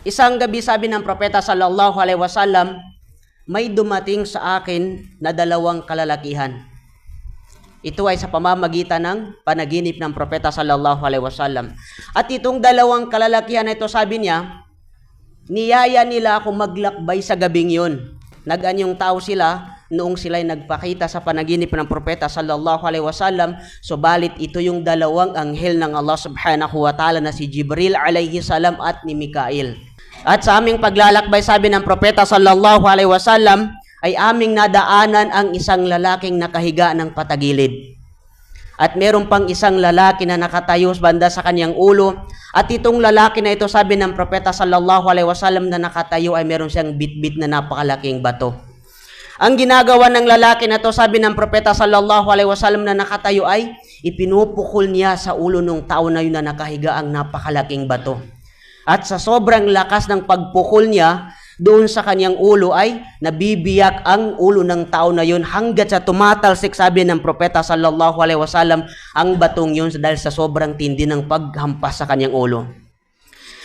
Isang gabi sabi ng propeta sallallahu alaihi wasallam, may dumating sa akin na dalawang kalalakihan. Ito ay sa pamamagitan ng panaginip ng propeta sallallahu alaihi wasallam. At itong dalawang kalalakihan ito sabi niya, niyaya nila akong maglakbay sa gabing yun. Naganyong tao sila noong sila'y nagpakita sa panaginip ng propeta sallallahu alaihi wasallam. Subalit ito yung dalawang anghel ng Allah subhanahu wa ta'ala na si Jibril alaihi salam at ni Mikail. At sa aming paglalakbay sabi ng propeta sallallahu alaihi wasallam ay aming nadaanan ang isang lalaking nakahiga ng patagilid. At meron pang isang lalaki na nakatayo banda sa kanyang ulo. At itong lalaki na ito, sabi ng propeta sallallahu alaihi wasallam na nakatayo ay meron siyang bitbit na napakalaking bato. Ang ginagawa ng lalaki na to, sabi ng propeta sallallahu alaihi wasallam na nakatayo ay ipinupukol niya sa ulo ng tao na yun na nakahiga ang napakalaking bato. At sa sobrang lakas ng pagpukol niya, doon sa kanyang ulo ay nabibiyak ang ulo ng tao na yun hanggat sa tumatalsik sabi ng propeta sallallahu alaihi wasallam ang batong yun dahil sa sobrang tindi ng paghampas sa kanyang ulo.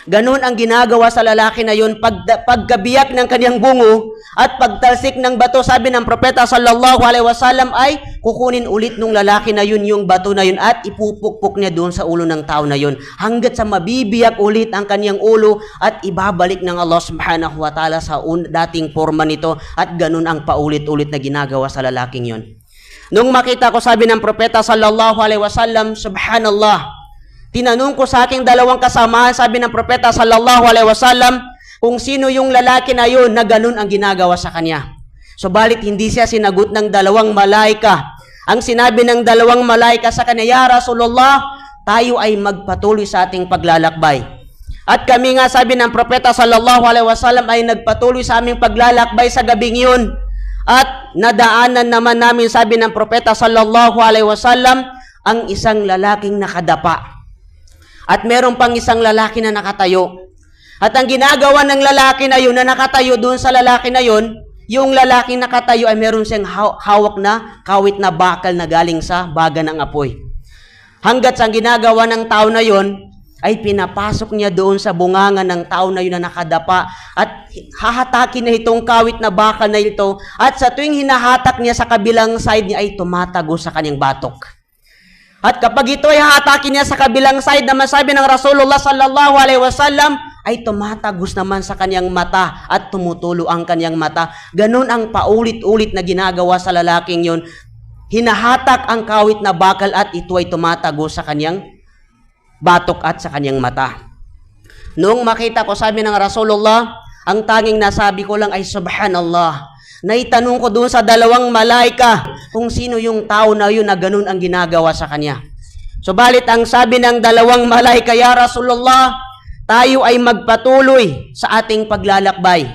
Ganon ang ginagawa sa lalaki na yun pag, paggabiyak ng kanyang bungo at pagtalsik ng bato sabi ng propeta sallallahu alaihi wasallam ay kukunin ulit ng lalaki na yun yung bato na yun at ipupukpok niya doon sa ulo ng tao na yun hanggat sa mabibiyak ulit ang kanyang ulo at ibabalik ng Allah subhanahu wa ta'ala sa un- dating forma nito at ganon ang paulit-ulit na ginagawa sa lalaking yun. Nung makita ko sabi ng propeta sallallahu alaihi wasallam, subhanallah, Tinanong ko sa aking dalawang kasamahan, sabi ng propeta sallallahu alaihi wasallam, kung sino yung lalaki na yun na ganun ang ginagawa sa kanya. Subalit hindi siya sinagot ng dalawang malaika. Ang sinabi ng dalawang malaika sa kanya, Ya Rasulullah, tayo ay magpatuloy sa ating paglalakbay. At kami nga sabi ng propeta sallallahu alaihi wasallam ay nagpatuloy sa aming paglalakbay sa gabing yun. At nadaanan naman namin sabi ng propeta sallallahu alaihi wasallam ang isang lalaking nakadapa. At meron pang isang lalaki na nakatayo. At ang ginagawa ng lalaki na yun na nakatayo doon sa lalaki na yun, yung lalaking nakatayo ay meron siyang haw- hawak na kawit na bakal na galing sa baga ng apoy. Hanggat sa ginagawa ng tao na yun, ay pinapasok niya doon sa bunganga ng tao na yun na nakadapa at hahatakin na itong kawit na bakal na ito at sa tuwing hinahatak niya sa kabilang side niya ay tumatago sa kanyang batok. At kapag ito ay hatakin niya sa kabilang side naman sabi ng Rasulullah sallallahu alaihi wasallam ay tumatagos naman sa kanyang mata at tumutulo ang kanyang mata. Ganun ang paulit-ulit na ginagawa sa lalaking yon. Hinahatak ang kawit na bakal at ito ay tumatago sa kanyang batok at sa kanyang mata. Noong makita ko sabi ng Rasulullah, ang tanging nasabi ko lang ay subhanallah. Naitanong ko doon sa dalawang malaika kung sino yung tao na yun na ganun ang ginagawa sa kanya. Subalit ang sabi ng dalawang malaika, Ya Rasulullah, tayo ay magpatuloy sa ating paglalakbay.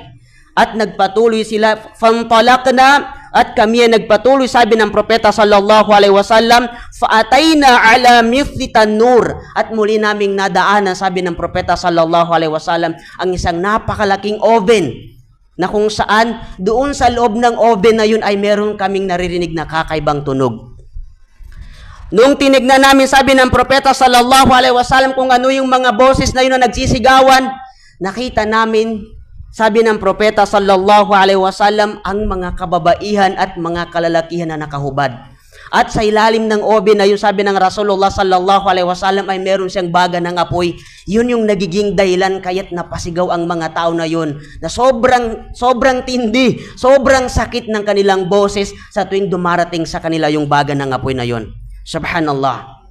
At nagpatuloy sila, fantalakna, at kami ay nagpatuloy, sabi ng propeta sallallahu alaihi wasallam, faatayna ala mithli tanur. At muli naming nadaanan, sabi ng propeta sallallahu alaihi wasallam, ang isang napakalaking oven na kung saan doon sa loob ng oven na yun ay meron kaming naririnig na kakaibang tunog. Nung tinignan namin, sabi ng propeta sallallahu alaihi wasallam kung ano yung mga boses na yun na nagsisigawan, nakita namin, sabi ng propeta sallallahu alaihi wasallam, ang mga kababaihan at mga kalalakihan na nakahubad. At sa ilalim ng oven na yun, sabi ng Rasulullah sallallahu alaihi wasallam ay meron siyang baga ng apoy. Yun yung nagiging dahilan kaya't napasigaw ang mga tao na yun na sobrang sobrang tindi, sobrang sakit ng kanilang boses sa tuwing dumarating sa kanila yung baga ng apoy na yun. Subhanallah.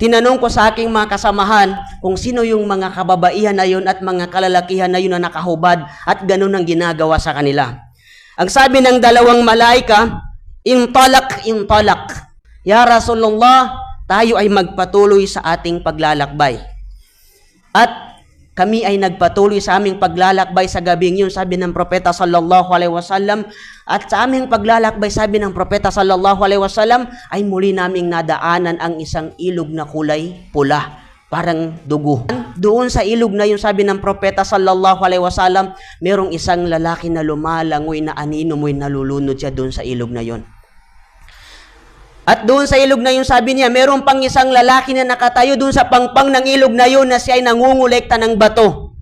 Tinanong ko sa aking mga kasamahan kung sino yung mga kababaihan na yun at mga kalalakihan na yun na nakahubad at ganun ang ginagawa sa kanila. Ang sabi ng dalawang malaika, intalak, intalak. Ya Rasulullah, tayo ay magpatuloy sa ating paglalakbay. At kami ay nagpatuloy sa aming paglalakbay sa gabing yun, sabi ng propeta sallallahu alaihi wasallam. At sa aming paglalakbay, sabi ng propeta sallallahu alaihi wasallam, ay muli naming nadaanan ang isang ilog na kulay pula, parang dugo. Doon sa ilog na yun, sabi ng propeta sallallahu alaihi wasallam, merong isang lalaki na lumalangoy na anino mo'y nalulunod siya doon sa ilog na yun. At doon sa ilog na yun, sabi niya, meron pang isang lalaki na nakatayo doon sa pangpang ng ilog na yun na siya ay nangungulekta ng bato.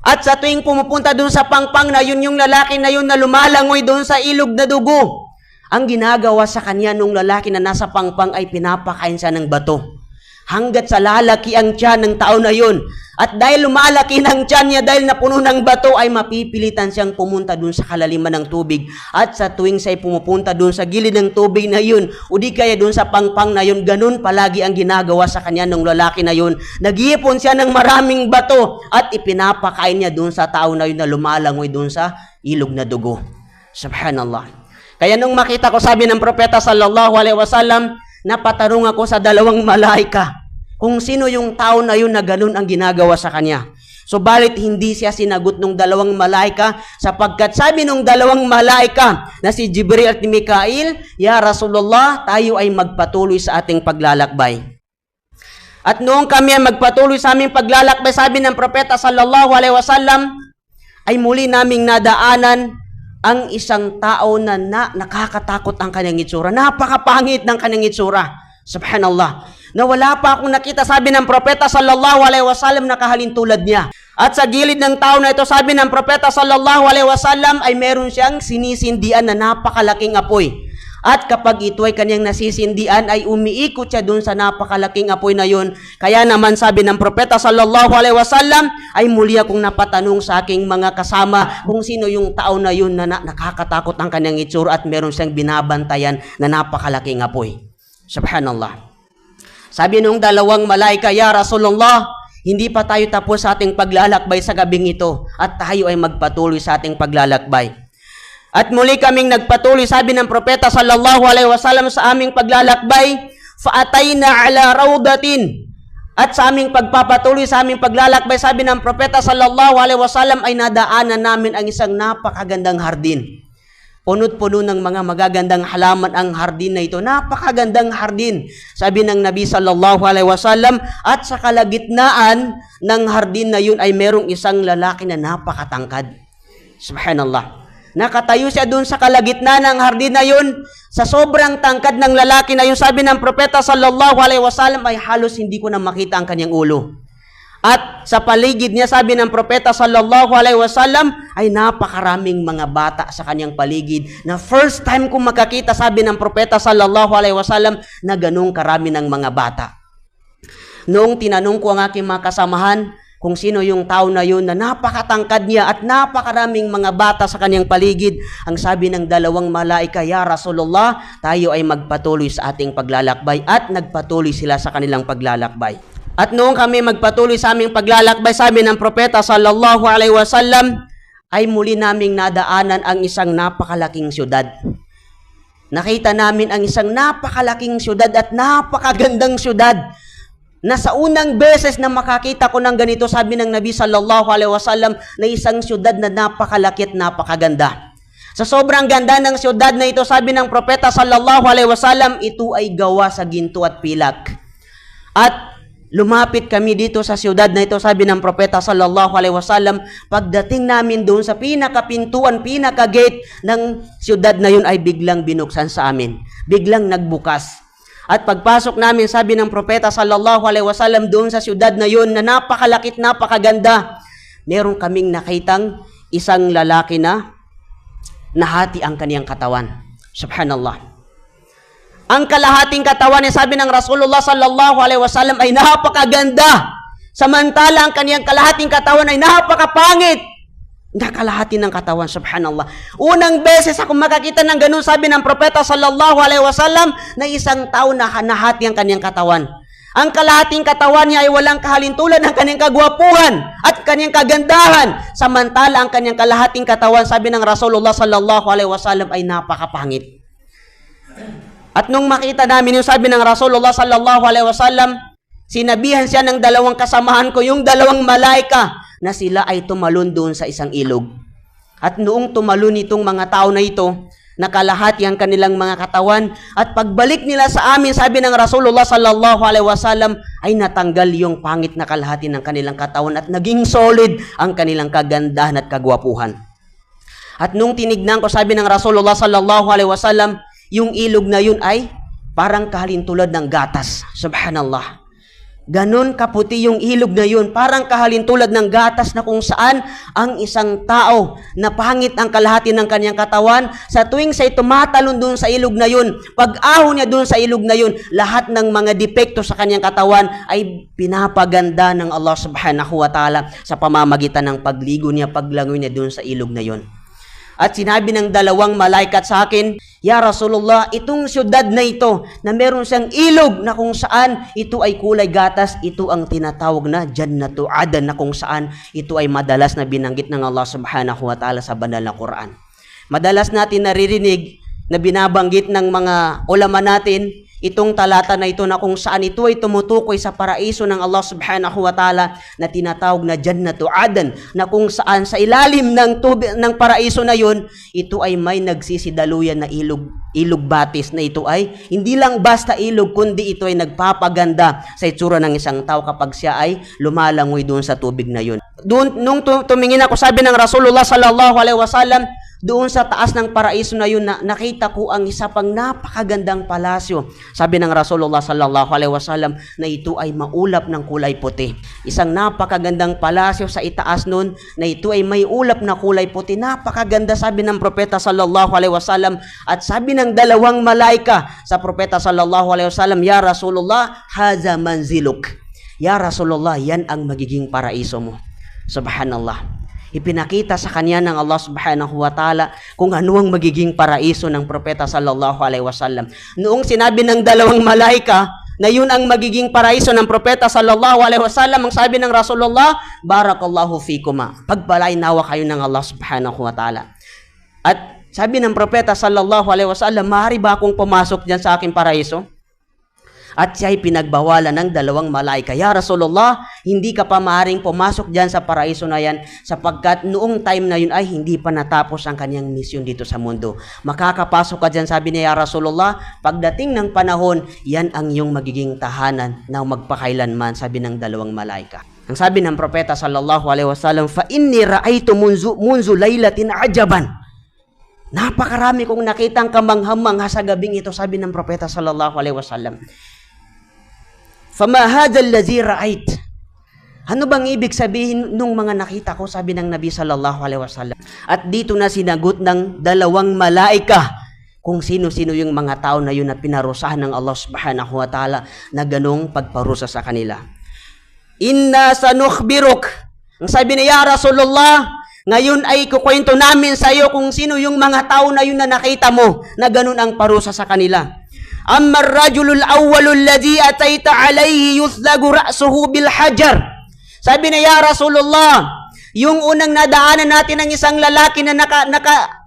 At sa tuwing pumupunta doon sa pangpang na yun, yung lalaki na yun na lumalangoy doon sa ilog na dugo, ang ginagawa sa kanya nung lalaki na nasa pangpang ay pinapakain siya ng bato. Hanggat sa lalaki ang tiyan ng tao na yun. At dahil lumalaki ng tiyan niya dahil napuno ng bato ay mapipilitan siyang pumunta dun sa kalaliman ng tubig. At sa tuwing siya'y pumupunta dun sa gilid ng tubig na yun, o di kaya dun sa pangpang na yun, ganun palagi ang ginagawa sa kanya ng lalaki na yun. Nag-iipon siya ng maraming bato at ipinapakain niya dun sa tao na yun na lumalangoy dun sa ilog na dugo. Subhanallah. Kaya nung makita ko sabi ng propeta sallallahu alaihi wasallam, napatanong ako sa dalawang malaika kung sino yung tao na yun na ganun ang ginagawa sa kanya. So balit hindi siya sinagot ng dalawang malaika sapagkat sabi ng dalawang malaika na si Jibril at ni Mikail, Ya Rasulullah, tayo ay magpatuloy sa ating paglalakbay. At noong kami ay magpatuloy sa aming paglalakbay, sabi ng propeta sallallahu alaihi wasallam, ay muli naming nadaanan ang isang tao na, na nakakatakot ang kanyang itsura. Napakapangit ng kanyang itsura. Subhanallah. Na wala pa akong nakita, sabi ng propeta sallallahu alaihi wasallam, nakahalin tulad niya. At sa gilid ng tao na ito, sabi ng propeta sallallahu alaihi wasallam, ay meron siyang sinisindian na napakalaking apoy. At kapag ito ay kanyang nasisindian, ay umiikot siya dun sa napakalaking apoy na yun. Kaya naman sabi ng propeta sallallahu alaihi wasallam, ay muli akong napatanong sa aking mga kasama kung sino yung tao na yun na nakakatakot ang kanyang itsura at meron siyang binabantayan na napakalaking apoy. Subhanallah. Sabi nung dalawang malaika, Ya Rasulullah, hindi pa tayo tapos sa ating paglalakbay sa gabing ito at tayo ay magpatuloy sa ating paglalakbay. At muli kaming nagpatuloy, sabi ng propeta sallallahu alaihi wasallam sa aming paglalakbay, faatayna ala rawdatin. At sa aming pagpapatuloy sa aming paglalakbay, sabi ng propeta sallallahu alaihi wasallam ay nadaanan namin ang isang napakagandang hardin. Punot-puno ng mga magagandang halaman ang hardin na ito. Napakagandang hardin. Sabi ng Nabi sallallahu alaihi wasallam at sa kalagitnaan ng hardin na yun ay merong isang lalaki na napakatangkad. Subhanallah. Nakatayo siya doon sa kalagitnaan ng hardin na yun. Sa sobrang tangkad ng lalaki na yun, sabi ng propeta sallallahu alaihi wasallam ay halos hindi ko na makita ang kanyang ulo. At sa paligid niya, sabi ng propeta sallallahu alaihi wasallam, ay napakaraming mga bata sa kanyang paligid na first time kong makakita, sabi ng propeta sallallahu alaihi wasallam, na ganong karami ng mga bata. Noong tinanong ko ang aking mga kasamahan, kung sino yung tao na yun na napakatangkad niya at napakaraming mga bata sa kanyang paligid. Ang sabi ng dalawang malaika, Ya Rasulullah, tayo ay magpatuloy sa ating paglalakbay at nagpatuloy sila sa kanilang paglalakbay. At noong kami magpatuloy sa aming paglalakbay, sabi ng propeta sallallahu alaihi wasallam, ay muli naming nadaanan ang isang napakalaking syudad. Nakita namin ang isang napakalaking syudad at napakagandang syudad na sa unang beses na makakita ko ng ganito, sabi ng Nabi sallallahu alaihi wasallam na isang syudad na napakalaki at napakaganda. Sa sobrang ganda ng syudad na ito, sabi ng propeta sallallahu alaihi wasallam, ito ay gawa sa ginto at pilak. At lumapit kami dito sa syudad na ito, sabi ng propeta sallallahu alaihi wasallam, pagdating namin doon sa pinakapintuan, pinaka-gate ng syudad na yun ay biglang binuksan sa amin. Biglang nagbukas. At pagpasok namin, sabi ng propeta sallallahu alaihi wasallam doon sa syudad na yun na napakalakit, napakaganda, meron kaming nakitang isang lalaki na nahati ang kaniyang katawan. Subhanallah. Ang kalahating katawan ni sabi ng Rasulullah sallallahu alaihi wasallam ay napakaganda. Samantala ang kaniyang kalahating katawan ay napakapangit. Nakalahati ng katawan, subhanallah. Unang beses ako makakita ng ganun, sabi ng propeta sallallahu alaihi wasallam, na isang tao na nahati ang kanyang katawan. Ang kalahating katawan niya ay walang kahalintulad ng kanyang kagwapuhan at kanyang kagandahan. Samantala ang kanyang kalahating katawan, sabi ng Rasulullah sallallahu alaihi wasallam, ay napakapangit. At nung makita namin yung sabi ng Rasulullah sallallahu alaihi wasallam, sinabihan siya ng dalawang kasamahan ko, yung dalawang malaika, na sila ay tumalon doon sa isang ilog. At noong tumalon itong mga tao na ito, nakalahati ang kanilang mga katawan at pagbalik nila sa amin, sabi ng Rasulullah sallallahu alaihi wasallam, ay natanggal yung pangit na kalahati ng kanilang katawan at naging solid ang kanilang kagandahan at kagwapuhan. At nung tinignan ko, sabi ng Rasulullah sallallahu alaihi wasallam, yung ilog na yun ay parang kahalintulad ng gatas. Subhanallah. Ganon kaputi yung ilog na yun. Parang kahalintulad ng gatas na kung saan ang isang tao na pangit ang kalahati ng kanyang katawan, sa tuwing siya'y tumatalon doon sa ilog na yun, pag ahon niya doon sa ilog na yun, lahat ng mga depekto sa kanyang katawan ay pinapaganda ng Allah subhanahu wa ta'ala sa pamamagitan ng pagligo niya, paglangoy niya doon sa ilog na yun. At sinabi ng dalawang malaikat sa akin, Ya Rasulullah, itong syudad na ito, na meron siyang ilog na kung saan ito ay kulay gatas, ito ang tinatawag na Jannatu Adan na kung saan ito ay madalas na binanggit ng Allah subhanahu wa ta'ala sa banal na Quran. Madalas natin naririnig na binabanggit ng mga ulama natin itong talata na ito na kung saan ito ay tumutukoy sa paraiso ng Allah subhanahu wa ta'ala na tinatawag na Jannatu Adan na kung saan sa ilalim ng, tubig, ng paraiso na yun, ito ay may nagsisidaluyan na ilog, ilog batis na ito ay hindi lang basta ilog kundi ito ay nagpapaganda sa itsura ng isang tao kapag siya ay lumalangoy doon sa tubig na yun. Doon, nung tu- tumingin ako, sabi ng Rasulullah sallallahu alaihi wasallam, doon sa taas ng paraiso na yun, na, nakita ko ang isa pang napakagandang palasyo. Sabi ng Rasulullah sallallahu alaihi wasallam na ito ay maulap ng kulay puti. Isang napakagandang palasyo sa itaas nun na ito ay may ulap na kulay puti. Napakaganda sabi ng propeta sallallahu alaihi wasallam at sabi ng dalawang malaika sa propeta sallallahu alaihi wasallam, Ya Rasulullah, haza manziluk. Ya Rasulullah, yan ang magiging paraiso mo. Subhanallah. Ipinakita sa kanya ng Allah subhanahu wa ta'ala kung ano ang magiging paraiso ng propeta sallallahu alaihi wasallam. Noong sinabi ng dalawang malaika na yun ang magiging paraiso ng propeta sallallahu alaihi wasallam, ang sabi ng Rasulullah, Barakallahu fikuma. Pagpalain nawa kayo ng Allah subhanahu wa ta'ala. At sabi ng propeta sallallahu alaihi wasallam, maaari ba akong pumasok diyan sa aking paraiso? At siya'y pinagbawalan ng dalawang malaika. Ya Rasulullah, hindi ka pa maaaring pumasok dyan sa paraiso na yan sapagkat noong time na yun ay hindi pa natapos ang kanyang misyon dito sa mundo. Makakapasok ka dyan, sabi Ya Rasulullah, pagdating ng panahon, yan ang iyong magiging tahanan na magpakailanman, sabi ng dalawang malaika. Ang sabi ng propeta sallallahu alaihi wasallam, fa inni ra'aytu munzu munzu laylatin ajaban. Napakarami kong nakitang kamanghamang sa gabing ito, sabi ng propeta sallallahu alaihi wasallam. Fama hadha allazi ra'ait. Ano bang ibig sabihin nung mga nakita ko, sabi ng Nabi sallallahu alaihi wasallam. At dito na sinagot ng dalawang malaika kung sino-sino yung mga tao na yun na pinarusahan ng Allah subhanahu wa ta'ala na ganong pagparusa sa kanila. Inna sanukhbiruk. Ang sabi niya, Ya Rasulullah, ngayon ay kukwento namin sa iyo kung sino yung mga tao na yun na nakita mo na ganun ang parusa sa kanila. Amma rajulul awwalul ladhi ataita alayhi yuslagu ra'suhu bil hajar. Sabi na ya Rasulullah, yung unang nadaanan natin ng isang lalaki na naka, naka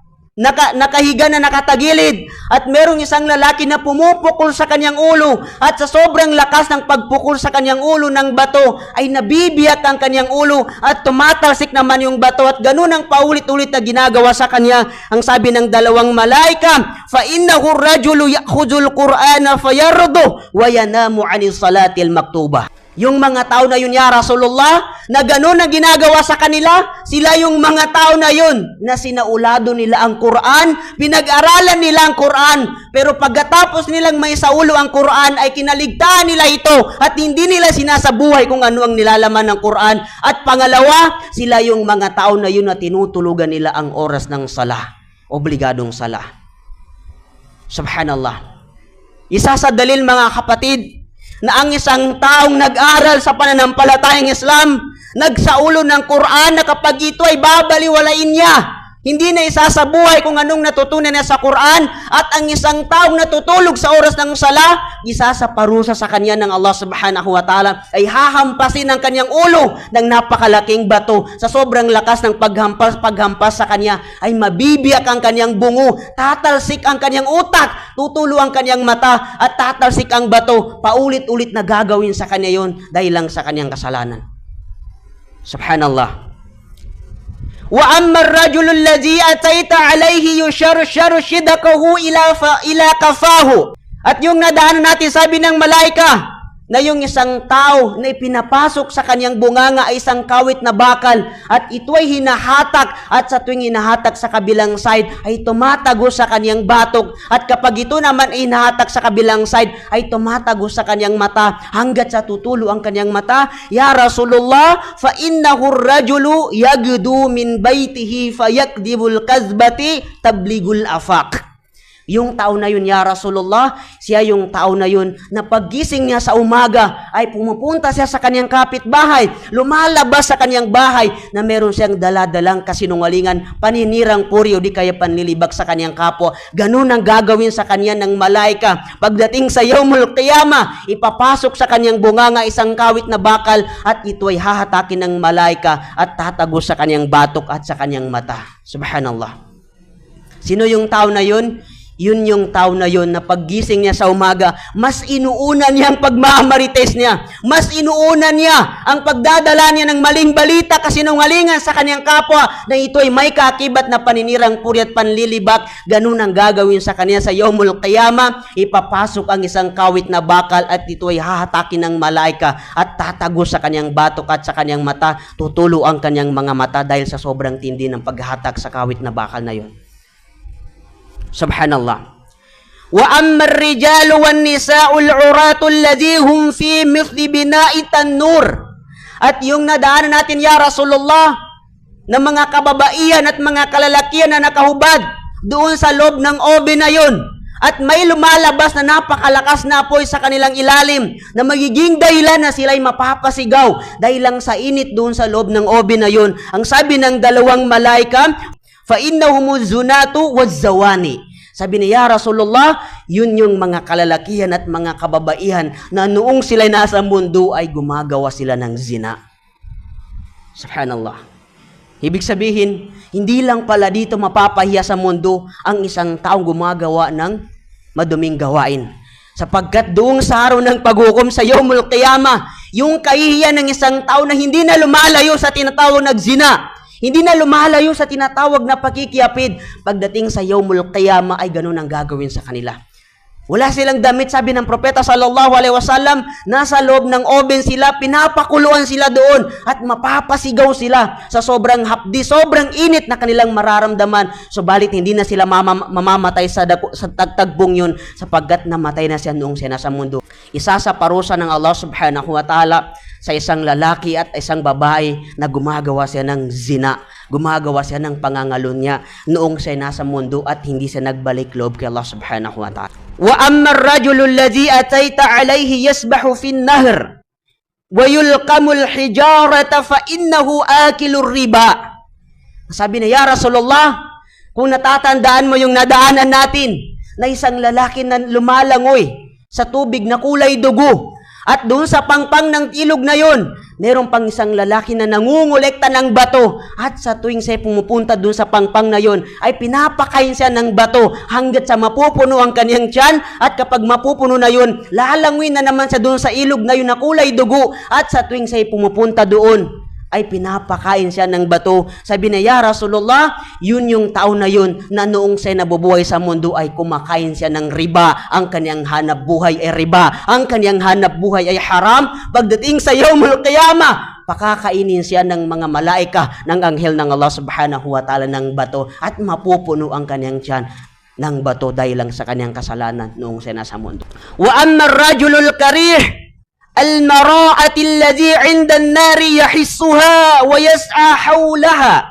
naka, nakahiga na nakatagilid. At merong isang lalaki na pumupukol sa kanyang ulo. At sa sobrang lakas ng pagpukol sa kanyang ulo ng bato ay nabibiyak ang kanyang ulo. At tumatalsik naman yung bato. At ganun ang paulit-ulit na ginagawa sa kanya. Ang sabi ng dalawang malaika fa innahu rajulu ya'khudul qur'ana fayardu wa yanamu 'anil salatil maktubah yung mga tao na yun, ya Rasulullah, na gano'n na ginagawa sa kanila, sila yung mga tao na yun, na sinaulado nila ang Quran, pinag-aralan nila ang Quran, pero pagkatapos nilang may sa ang Quran, ay kinaligtaan nila ito, at hindi nila sinasabuhay kung ano ang nilalaman ng Quran. At pangalawa, sila yung mga tao na yun na tinutulugan nila ang oras ng salah, obligadong salah. Subhanallah. Isa sa dalil mga kapatid, na ang isang taong nag-aral sa pananampalatayang Islam, nagsaulo ng Quran na kapag ito ay babaliwalain niya, hindi na isasabuhay kung anong natutunan niya sa Quran at ang isang taong natutulog sa oras ng sala, isa sa parusa sa kanya ng Allah subhanahu wa ta'ala ay hahampasin ang kanyang ulo ng napakalaking bato. Sa sobrang lakas ng paghampas, paghampas sa kanya ay mabibiyak ang kanyang bungo, tatalsik ang kanyang utak, tutulo ang kanyang mata at tatalsik ang bato. Paulit-ulit na gagawin sa kanya yon dahil lang sa kanyang kasalanan. Subhanallah. Wa amma ar-rajulu allazi ataita alayhi yusharsharu shidakahu ila fa ila kafahu. At yung nadaanan natin sabi ng malaika, na yung isang tao na ipinapasok sa kanyang bunganga ay isang kawit na bakal at ito ay hinahatak at sa tuwing hinahatak sa kabilang side ay tumatago sa kanyang batok at kapag ito naman ay hinahatak sa kabilang side ay tumatago sa kanyang mata. Hanggat sa tutulo ang kanyang mata Ya Rasulullah fa innahu rajulu yagdu min baytihi fayakdibul kazbati tabligul afaq yung tao na yun, Ya Rasulullah, siya yung tao na yun na paggising niya sa umaga ay pumupunta siya sa kanyang kapitbahay, lumalabas sa kanyang bahay na meron siyang daladalang kasinungalingan, paninirang puri o di kaya panlilibak sa kanyang kapwa. Ganun ang gagawin sa kanya ng malaika. Pagdating sa Yawmul Qiyama, ipapasok sa kanyang bunganga isang kawit na bakal at ito ay hahatakin ng malaika at tatago sa kanyang batok at sa kanyang mata. Subhanallah. Sino yung tao na yun? Yun yung tao na yun na paggising niya sa umaga, mas inuuna niya ang pagmamarites niya. Mas inuuna niya ang pagdadala niya ng maling balita kasi nungalingan sa kanyang kapwa na ito ay may kakibat na paninirang puri at panlilibak. Ganun ang gagawin sa kanya sa Yomul Qiyama. Ipapasok ang isang kawit na bakal at ito ay hahatakin ng malaika at tatago sa kanyang batok at sa kanyang mata. Tutulo ang kanyang mga mata dahil sa sobrang tindi ng paghahatak sa kawit na bakal na yun. Subhanallah. Ar-rijalu wan nisa'u al-uratu alladhi hum fi mithli bina'i tan-nur. At yung nadaanan natin ya Rasulullah ng mga kababaihan at mga kalalakihan na nakahubad doon sa loob ng obe na yun. At may lumalabas na napakalakas na apoy sa kanilang ilalim na magiging dahilan na sila'y mapapasigaw dahil lang sa init doon sa loob ng obe na yun. Ang sabi ng dalawang malaika, فَإِنَّهُمُ الزُّنَاتُ وَالزَّوَانِ Sabi niya, Rasulullah, yun yung mga kalalakihan at mga kababaihan na noong sila nasa mundo ay gumagawa sila ng zina. Subhanallah. Ibig sabihin, hindi lang pala dito mapapahiya sa mundo ang isang taong gumagawa ng maduming gawain. Sapagkat doong sa araw ng paghukom sa Yomul Qiyama, yung kahihiyan ng isang tao na hindi na lumalayo sa tinatawag na zina, hindi na lumalayo sa tinatawag na pakikiapid. Pagdating sa Yawmul Qiyama ay ganun ang gagawin sa kanila. Wala silang damit, sabi ng propeta sallallahu alaihi wasallam, nasa loob ng oven sila, pinapakuluan sila doon at mapapasigaw sila sa sobrang hapdi, sobrang init na kanilang mararamdaman. Subalit hindi na sila mama- mamamatay sa, sa tagtagbong yun sapagkat namatay na siya noong siya nasa mundo. Isa sa parusa ng Allah subhanahu wa ta'ala sa isang lalaki at isang babae na gumagawa siya ng zina. Gumagawa siya ng pangangalunya noong siya nasa mundo at hindi siya nagbalik loob kay Allah subhanahu wa ta'ala. Wa amma ar-rajulu alladhi atayta alayhi yasbahu fi an-nahr wa yulqamu al-hijarata fa innahu akilu riba. Sabi niya, Ya Rasulullah, kung natatandaan mo yung nadaanan natin na isang lalaki na lumalangoy sa tubig na kulay dugo at doon sa pangpang ng ilog na yon, meron pang isang lalaki na nangungulekta ng bato. At sa tuwing siya pumupunta doon sa pangpang na yon, ay pinapakain siya ng bato hanggat sa mapupuno ang kanyang tiyan. At kapag mapupuno na yon, lalanguin na naman siya doon sa ilog na yun na kulay dugo. At sa tuwing siya pumupunta doon, ay pinapakain siya ng bato. Sabi niya, Ya Rasulullah, yun yung tao na yun na noong siya nabubuhay sa mundo ay kumakain siya ng riba. Ang kanyang hanap buhay ay riba. Ang kanyang hanap buhay ay haram. Pagdating sa Yawmul Qiyamah, pakakainin siya ng mga malaika ng anghel ng Allah subhanahu wa ta'ala ng bato at mapupuno ang kanyang tiyan ng bato dahil lang sa kanyang kasalanan noong siya nasa mundo. Wa amma ar-rajulul karih المراءة الذي عند النار يحسها ويسعى حولها.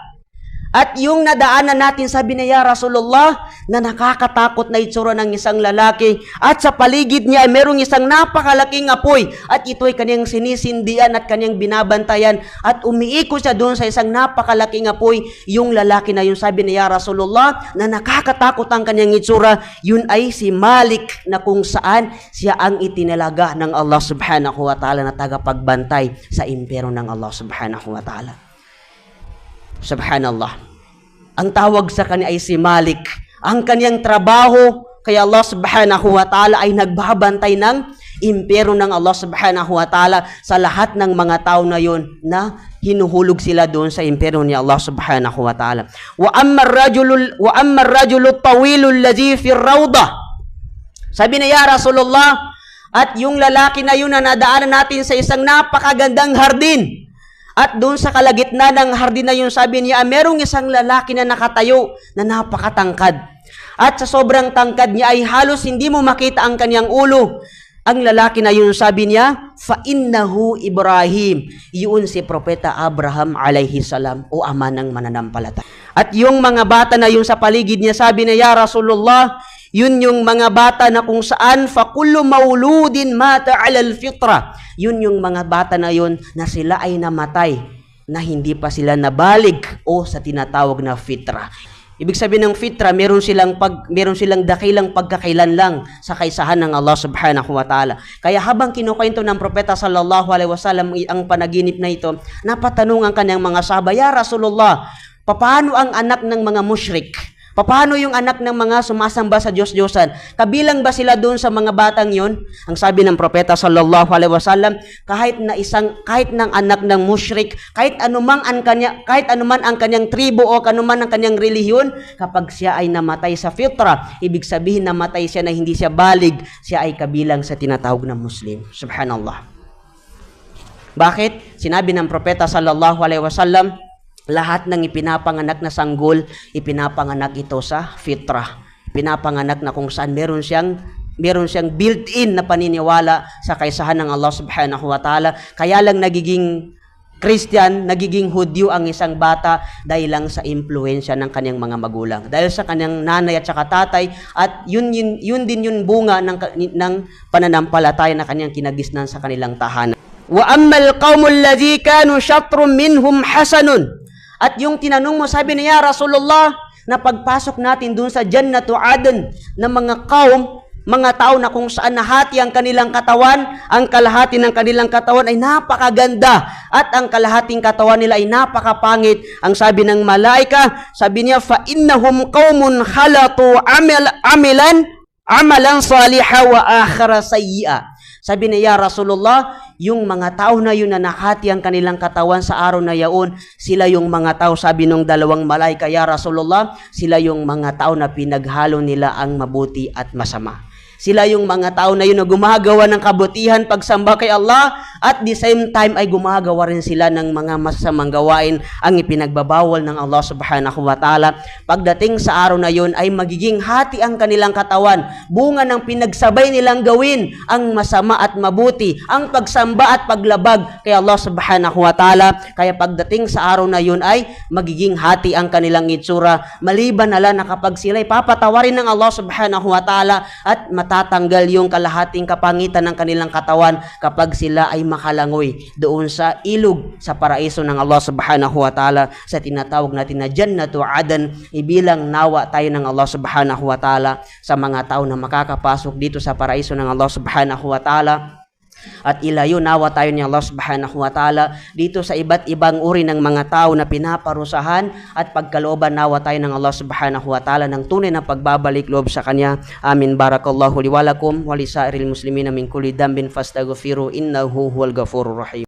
At yung nadaanan natin sabi niya Rasulullah na nakakatakot na itsura ng isang lalaki. At sa paligid niya ay merong isang napakalaking apoy. At ito ay kanyang sinisindian at kanyang binabantayan. At umiikot siya doon sa isang napakalaking apoy. Yung lalaki na yun sabi niya Rasulullah na nakakatakot ang kanyang itsura. Yun ay si Malik na kung saan siya ang itinalaga ng Allah subhanahu wa ta'ala na tagapagbantay sa impero ng Allah subhanahu wa ta'ala Subhanallah. Ang tawag sa kanya ay si Malik. Ang kanyang trabaho kay Allah subhanahu wa ta'ala ay nagbabantay ng impero ng Allah subhanahu wa ta'ala sa lahat ng mga tao na yon na hinuhulog sila doon sa impero ni Allah subhanahu wa ta'ala. Wa amma ar-rajulu wa amma ar-rajulu at-tawilu alladhi fi ar-rawdah. Sabi niya Rasulullah, At yung lalaki na yun na nadaanan natin sa isang napakagandang hardin. At doon sa kalagitna ng hardin na yung sabi niya, ah, merong isang lalaki na nakatayo na napakatangkad. At sa sobrang tangkad niya ay halos hindi mo makita ang kanyang ulo. Ang lalaki na yun sabi niya, fa innahu Ibrahim. Yun si Propeta Abraham alayhi salam o ama ng mananampalataya. At yung mga bata na yung sa paligid niya sabi niya, Ya Rasulullah, yun yung mga bata na kung saan fakullu mauludin mata alal fitra. Yun yung mga bata na yun na sila ay namatay na hindi pa sila nabalig o sa tinatawag na fitra. Ibig sabihin ng fitra, meron silang pag meron silang dakilang pagkakailan lang sa kaisahan ng Allah Subhanahu wa Ta'ala. Kaya habang kinukwento ng propeta sallallahu alaihi wasallam ang panaginip na ito, napatanong ang kanyang mga sahaba, "Ya Rasulullah, paano ang anak ng mga mushrik? Paano yung anak ng mga sumasamba sa Diyos-Diyosan? Kabilang ba sila doon sa mga batang yon? Ang sabi ng propeta sallallahu alaihi wasallam, kahit na isang kahit ng anak ng mushrik, kahit anumang ang kanya, kahit anuman ang kanyang tribo o kanuman ang kanyang relihiyon, kapag siya ay namatay sa fitra, ibig sabihin namatay siya na hindi siya balig, siya ay kabilang sa tinatawag na Muslim. Subhanallah. Bakit? Sinabi ng propeta sallallahu alaihi wasallam, lahat ng ipinapanganak na sanggol, ipinapanganak ito sa fitra. Pinapanganak na kung saan meron siyang meron siyang built-in na paniniwala sa kaisahan ng Allah Subhanahu wa Ta'ala. Kaya lang nagiging Christian, nagiging Hudyo ang isang bata dahil lang sa impluensya ng kanyang mga magulang. Dahil sa kanyang nanay at saka tatay at yun, yun, yun din yun bunga ng, ng pananampalataya na kanyang kinagisnan sa kanilang tahanan. Wa ammal qaumul ladhi kanu syatrun minhum hasanun. At yung tinanong mo, sabi niya, Rasulullah, na pagpasok natin dun sa Jannatu Aden na mga kaum, mga tao na kung saan nahati ang kanilang katawan, ang kalahati ng kanilang katawan ay napakaganda at ang kalahating katawan nila ay napakapangit. Ang sabi ng malaika, sabi niya, fa innahum qaumun halatu amil, amilan amalan saliha wa akhara sayyi'a sabi niya, Rasulullah, yung mga tao na yun na nakati ang kanilang katawan sa araw na yaon, sila yung mga tao, sabi nung dalawang malaika, Ya Rasulullah, sila yung mga tao na pinaghalo nila ang mabuti at masama. Sila yung mga tao na yun na gumagawa ng kabutihan pagsamba kay Allah at the same time ay gumagawa rin sila ng mga masasamang gawain ang ipinagbabawal ng Allah subhanahu wa ta'ala. Pagdating sa araw na yun ay magiging hati ang kanilang katawan. Bunga ng pinagsabay nilang gawin ang masama at mabuti, ang pagsamba at paglabag kay Allah subhanahu wa ta'ala. Kaya pagdating sa araw na yun ay magiging hati ang kanilang itsura. Maliban na lang na kapag sila'y papatawarin ng Allah subhanahu wa ta'ala at matatanggal yung kalahating kapangitan ng kanilang katawan kapag sila ay makalangoy doon sa ilog sa paraiso ng Allah subhanahu wa ta'ala sa tinatawag natin na Jannatu Adan. Ibilang nawa tayo ng Allah subhanahu wa ta'ala sa mga tao na makakapasok dito sa paraiso ng Allah subhanahu wa ta'ala at ilayo nawa tayo ni Allah subhanahu wa ta'ala dito sa iba't ibang uri ng mga tao na pinaparusahan at pagkalooban nawa tayo ng Allah subhanahu wa ta'ala ng tunay na pagbabalik loob sa Kanya. Amin. Barakallahu liwalakum walisairil muslimina min kulli dambin fastaghfiru innahu huwal ghafurur rahim.